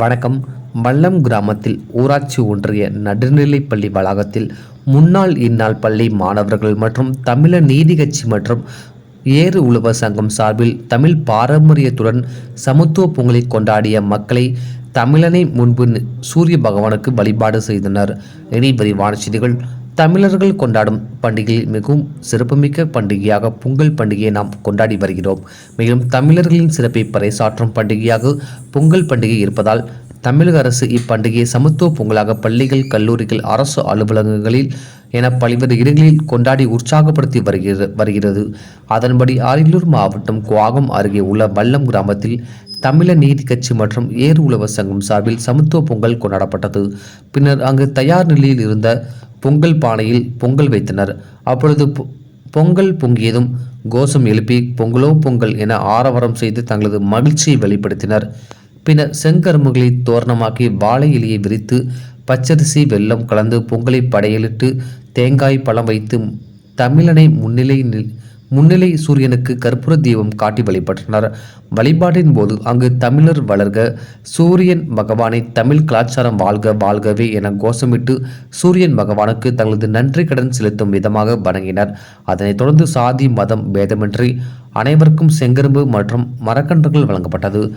வணக்கம். மல்லம் கிராமத்தில் ஊராட்சி ஒன்றிய நடுநிலைப்பள்ளி வளாகத்தில் முன்னாள் இந்நாள் பள்ளி மாணவர்கள் மற்றும் தமிழர் நீதி கட்சி மற்றும் ஏறு உழவ சங்கம் சார்பில் தமிழ் பாரம்பரியத்துடன் சமத்துவ பொங்கலை கொண்டாடிய மக்களை தமிழனை முன்பு சூரிய பகவானுக்கு வழிபாடு செய்தனர். இனி விரிவான செய்திகள். தமிழர்கள் கொண்டாடும் பண்டிகையில் மிகவும் சிறப்புமிக்க பண்டிகையாக பொங்கல் பண்டிகையை நாம் கொண்டாடி வருகிறோம். மேலும் தமிழர்களின் சிறப்பை பறைசாற்றும் பண்டிகையாக பொங்கல் பண்டிகை இருப்பதால் தமிழக அரசு இப்பண்டிகையை சமத்துவ பொங்கலாக பள்ளிகள் கல்லூரிகள் அரசு அலுவலகங்களில் என பல்வேறு இடங்களில் கொண்டாடி உற்சாகப்படுத்தி வருகிறது வருகிறது. அதன்படி அரியலூர் மாவட்டம் குவாகம் அருகே உள்ள வல்லம் கிராமத்தில் தமிழர் நீதி கட்சி மற்றும் ஏர் உழவ சங்கம் சார்பில் சமத்துவ பொங்கல் கொண்டாடப்பட்டது. பின்னர் அங்கு தயார் நிலையில் இருந்த பொங்கல் பானையில் பொங்கல் வைத்தனர். அப்பொழுது பொ- பொங்கல் பொங்கியதும் கோஷம் எழுப்பி பொங்கலோ பொங்கல் என ஆரவாரம் செய்து தங்களது மகிழ்ச்சியை வெளிப்படுத்தினர். பின்னர் செங்கரும்புகளை தோரணமாக்கி வாழை இலையை விரித்து பச்சரிசி வெல்லம் கலந்து பொங்கலை படையலிட்டு தேங்காய் பழம் வைத்து தமிழனை முன்னிலை முன்னிலை சூரியனுக்கு கற்பூர தீபம் காட்டி வழிபட்டனர். வழிபாட்டின் போது அங்கு தமிழர் வளர்க சூரியன் பகவானை தமிழ் கலாச்சாரம் வாழ்க வாழ்கவே என கோஷமிட்டு சூரியன் பகவானுக்கு தங்களது நன்றி கடன் செலுத்தும் விதமாக வணங்கினர். அதனைத் தொடர்ந்து சாதி மதம் பேதமின்றி அனைவருக்கும் செங்கரும்பு மற்றும் மரக்கன்றுகள் வழங்கப்பட்டது.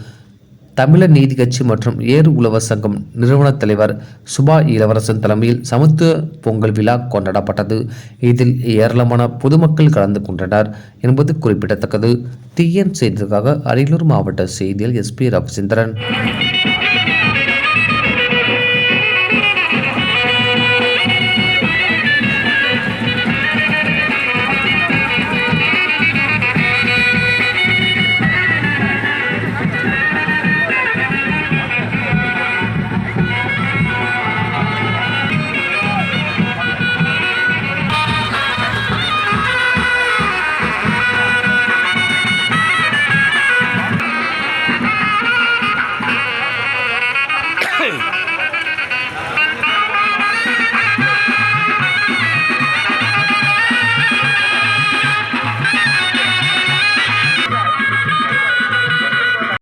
தமிழர் நீதி கட்சி மற்றும் ஏர் உழவர் சங்கம் நிறுவனத் தலைவர் சுபா இளவரசன் தலைமையில் சமத்துவ பொங்கல் விழா கொண்டாடப்பட்டது. இதில் ஏராளமான பொதுமக்கள் கலந்து கொண்டனர் என்பது குறிப்பிடத்தக்கது. டிஎன் செய்திக்காக அரியலூர் மாவட்ட செய்தியில் எஸ்பி ரவிச்சந்திரன்.